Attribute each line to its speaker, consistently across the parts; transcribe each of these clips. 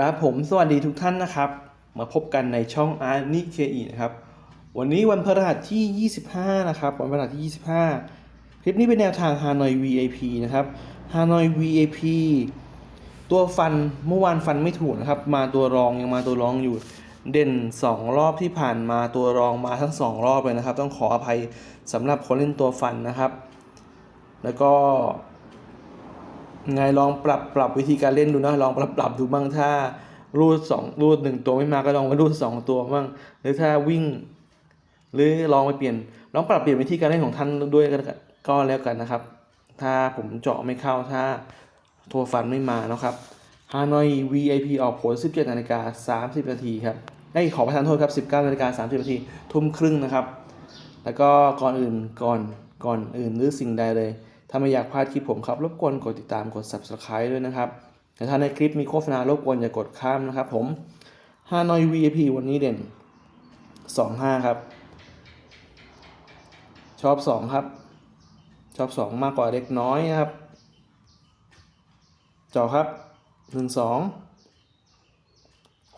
Speaker 1: ครับผมสวัสดีทุกท่านนะครับ มาพบกันในช่องอาร์นิเคอีนะครับ วันนี้วันพฤหัสที่ 25 นะครับ วันพฤหัสที่ 25 คลิปนี้เป็นแนวทาง Hanoi VIP นะครับ Hanoi VIP ตัวฟันเมื่อวานฟันไม่ถูกนะครับ มาตัวรองยังมาตัวรองอยู่เด่น 2 รอบที่ผ่านมาตัวรองมาทั้ง 2 รอบเลยนะครับ ต้องขออภัยสำหรับคนเล่นตัวฟันนะครับ แล้วก็ ไงลองปรับปรับวิธีการเล่นดูนะลองปรับปรับดูบ้างถ้ารูดสองรูดหนึ่งตัวไม่มาก็ลองมารูดสองตัวบ้างหรือถ้าวิ่ง หรือลองไปเปลี่ยนลองปรับเปลี่ยนวิธีการเล่นของท่านด้วยกันก็แล้วกันนะครับ ถ้าผมเจาะไม่เข้าถ้าตัวฟันไม่มานะครับฮานอย VIP ออกผล 17นาฬิกา30นาทีครับได้ขอประทานโทษครับ 19นาฬิกา30นาทีทุ่มครึ่งนะครับ แล้วก็ก่อนอื่นก่อนก่อนอื่นหรือสิ่งใดเลย ถ้าไม่อยากพลาดคลิปผมครับรบกวนกดติดตามกด subscribe ด้วยนะครับแต่ถ้าในคลิปมีโฆษณารบกวนอย่ากดข้ามนะครับผม Hanoi VIP วันนี้เด่น 25 ครับ ชอบ 2 ครับ ชอบ 2 มากกว่าเล็กน้อยนะครับจอครับ 1 2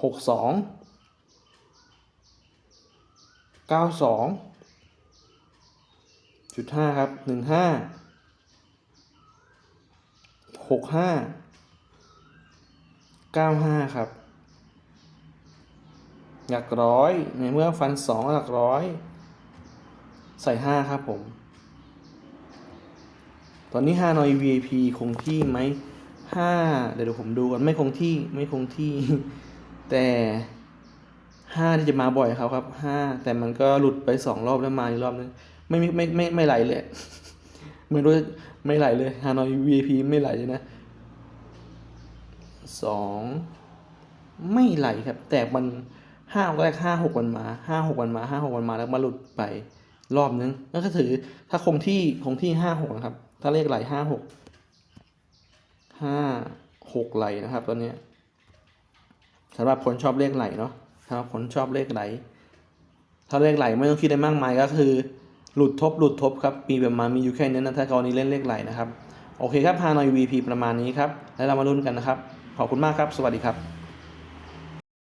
Speaker 1: 6 2 9 2จุดห้าครับหนึ่ง หกห้าเก้าห้าครับ หลักร้อยในเมื่อฟันสองหลักร้อย ใส่ห้าครับผม ตอนนี้ห้าหน่อย VIP คงที่ไหมห้าเดี๋ยวผมดูก่อนไม่คงที่ไม่คงที่ แต่ห้าที่จะมาบ่อยครับครับห้าแต่มันก็หลุดไปสองรอบแล้วมาอีกรอบนึงไม่ไม่ไม่ไม่ไหลเลย ไม่รู้ไม่ไหลเลยฮานอย VIP ไม่ไหลเลยนะสองไม่ไหลครับ แต่มันห้าแรกห้าหกวันมาห้าหกวันมาห้าหกวันมาแล้วมาหลุดไปรอบนึงแล้วก็ถือถ้าคงที่คงที่ห้าหกนะครับ ถ้าเลขไหลห้าหกห้าหกไหลนะครับตอนนี้สำหรับคนชอบเลขไหลเนาะสำหรับคนชอบเลขไหล ถ้าเลขไหลไม่ต้องคิดอะไรมากมายก็คือ หลุดทบหลุดทบครับมีประมาณมีอยู่แค่นี้นะถ้ากรณีเล่นเลขไหลนะครับ โอเคครับฮานอย VP ประมาณนี้ครับ แล้วเรามาลุ้นกันนะครับ ขอบคุณมากครับ สวัสดีครับ